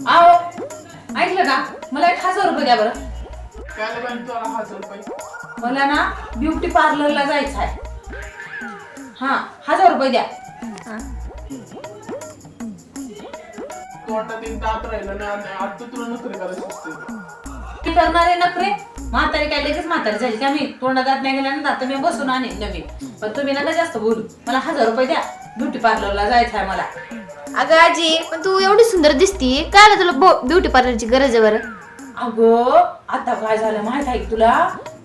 आहो ऐकलं का? मला एक हजार रुपये द्या बरं. काय पाहिजे तुला हजार रुपये? मला ना ब्युटी पार्लरला जायचं आहे. हा हजार रुपये द्या. तोंडात दात राहिलं ना आता तुला नोकरी करायची असते ती करणारे नखरे म्हातारी काय लगेच म्हातारी झाली का मी? तोंडात दात नाही गेला ना दात मी बसून आणेन नवीन. पण तुम्ही नका जास्त बोलू. मला हजार रुपये द्या. ब्युटी पार्लरला जायचं आहे मला. अगं आजी पण तू एवढी सुंदर दिसती. काय तुला ब्युटी पार्लरची गरज आहे बरं? अगं आता काय झालं माहीत आहे का तुला?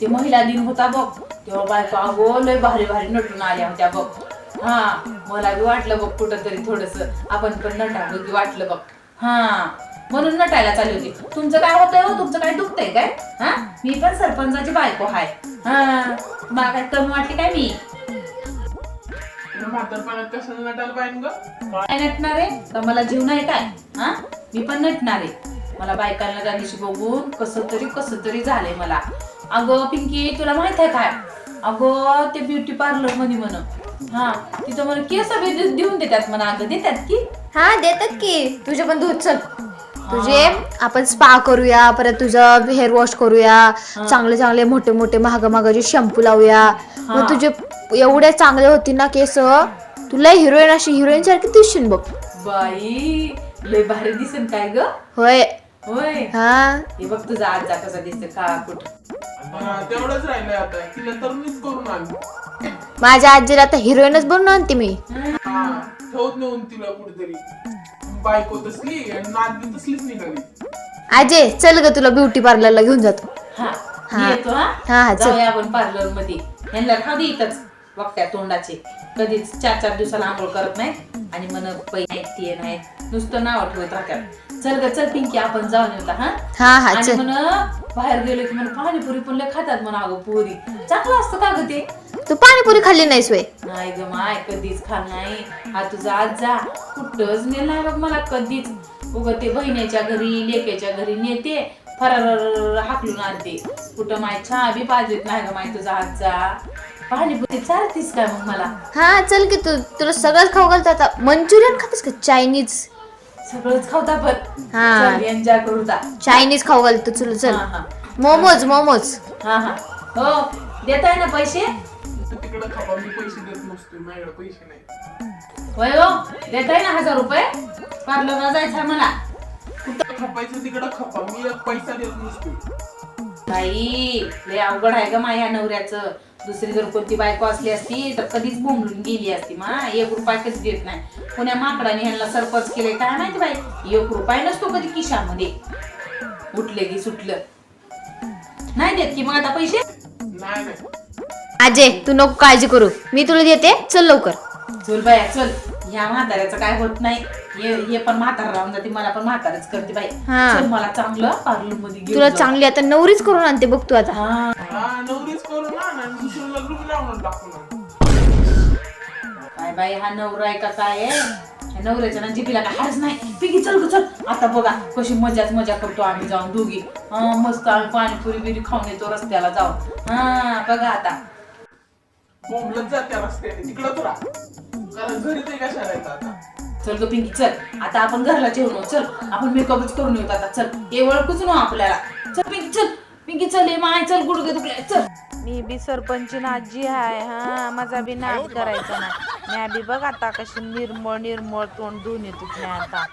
ते महिला दिन होता बघ. तेव्हा बायको अगो लय भारी भारी नटून आल्या होत्या बघ. हा मला बी वाटलं बघ कुठं तरी थोडस आपण पण नटावं की वाटलं बघ. हा म्हणून नटायला चालली होती. तुमचं काय होतंय हो? तुमचं काय दुखतंय काय? हा? मी पण सरपंचाची बायको हाय हा मला काय कमी वाटली काय मी? म्हातारपणात कशाला नटायला पाहिजे ग काय नटणार? आहे मला जीव नाही काय? हा? मी पण नटणार. आहे मला बायकांना त्या दिवशी बघून कसं तरी कसं तरी झालंय मला. अगं पिंकी तुला माहीत आहे काय? अगं ते ब्युटी पार्लरमध्ये म्हण. हा तिथं मला केस बी दे- देऊन देतात म्हणा. अगं देतात की? हा देतात की. तुझे पण दूध चल. तुझे आपण स्पा करूया परत तुझं हेअर वॉश करूया. चांगले चांगले मोठे मोठे महाग महागाचे शॅम्पू लावूया. मग तुझे एवढे चांगले होती ना केस तुला हिरोईन अशी हिरोईन सारखी दिसशील बघ. बाई लय भारी दिसेल काय ग? होय. होय. हा. हे बघ तुझा आजा कसा दिसते का कुठ. तेवढंच राहिलंय आता. तिला तरुणीच करून आली माझ्या आजीला आता हिरोईनच बनवून आणते मी. हा ठेवत नेऊन तिला कुठेतरी. बायको तसली आणि तसलीच निघाली. आजे चल ग तुला ब्युटी पार्लरला घेऊन जातो. हा हा. येतो हा, हा हा, चल. जाऊया आपण पार्लरमध्ये. यांना खाऊ दे इथंच. बघत्या तोंडाचे. कधीच चार चार दिवसाला आंघोळ करत नाही आणि मन पै नाहीत ते नाहीत नुसतं नाव ठेवत राहतात. चल ग चल पिंकी आपण जाऊन येऊ हा? हा हा आणि चल. म्हण बाहेर गेलो की म्हणा पाणीपुरी पण लय खातात म्हणा अगं पुरी. चांगलं असतं का ग ते? तू पाणीपुरी खाल्ली नाहीस वे नाही ग माय कधीच खाल नाही. हा तुझा आज जा. कुठंच नेल नाही बघ मला कधीच. उग ते बहिणीच्या घरी लेकेच्या घरी नेते. फरार हाकलून आणते. कुठं माय चहा बी पाजत नाही ग माय तुझा जा पाणीपुरी चालतीस काय मग मला? हा चल की तू तुला सगळंच खाऊ घालतो आता. मंचुरियन खातेस का? चायनीज. सगळंच खावता पण. हा. चल एन्जॉय करू दा चायनीज खाऊ घालतो. तुला चल. हा हा. मोमोज मोमोज. हा हा. हो देताय ना पैसे? तू तिकडे खावा मी पैसे देत नसतो. माझ्याकडे पैसे नाही होय हो देताय ना हजार रुपये? पार्लरला जायचं मला. खपायचं तिकडं खपा. मी एक पैसा देत नसतो बाई लय अवघड आहे का माझ्या नवऱ्याचं. दुसरी जर कोणती बायको असली असती तर कधीच बोंबलून गेली असती. मा एक रुपया कधी देत नाही. पुण्या माकडाने ह्यांना सरपंच केले काय माहिती बाई? एक रुपया नसतो कधी खिशामध्ये. उठले की सुटलं. नाही देत की मग आता पैसे? नाही नाही. अजय तू नको काळजी करू. मी तुला देते. चल लवकर. चल बाया चल. ह्या म्हाताऱ्याचं काय होत नाही. हे हे पण म्हातारा राहून जाते मला पण म्हातारच करते बाई. हा. चल मला चांगलं पार्लरमध्ये घेऊन तुला जाऊ. चांगली आता नवरीच करून आणते बघ तू आता. हा. हा नवरीच करू ना आणि दुसरं लग्न बी लावून टाकू ना काय बाई हा नवरा आहे का काय आहे? ह्या नवऱ्याच्या ना जिबीला काय हारच नाही. पिकी चल ग चल. आता बघा कशी मजाच मजा करतो आम्ही जाऊन दोघी. हा, मस्त आम्ही पाणीपुरी बिरी खाऊन येतो रस्त्याला जाऊन. हा बघा आता. बोंबलत जाते रस्त्याने. तिकडं तुला कारण घरी ते कशाला येतं आता? चल ग पिंकी चल. आता आपण घरला जेवण चल आपण मेकअपच करून येऊ आता. चल. हे ओळखूच ना आपल्याला. चल पिंकी चल. पिंकी चल हे माय चल गुडघे दुखले. चल. मी बी सरपंची आजी आहे हा. माझा बी नाद करायचा ना मी बी बघ आता कशी निर्मळ निर्मळ तोंड धुवून येतो आता.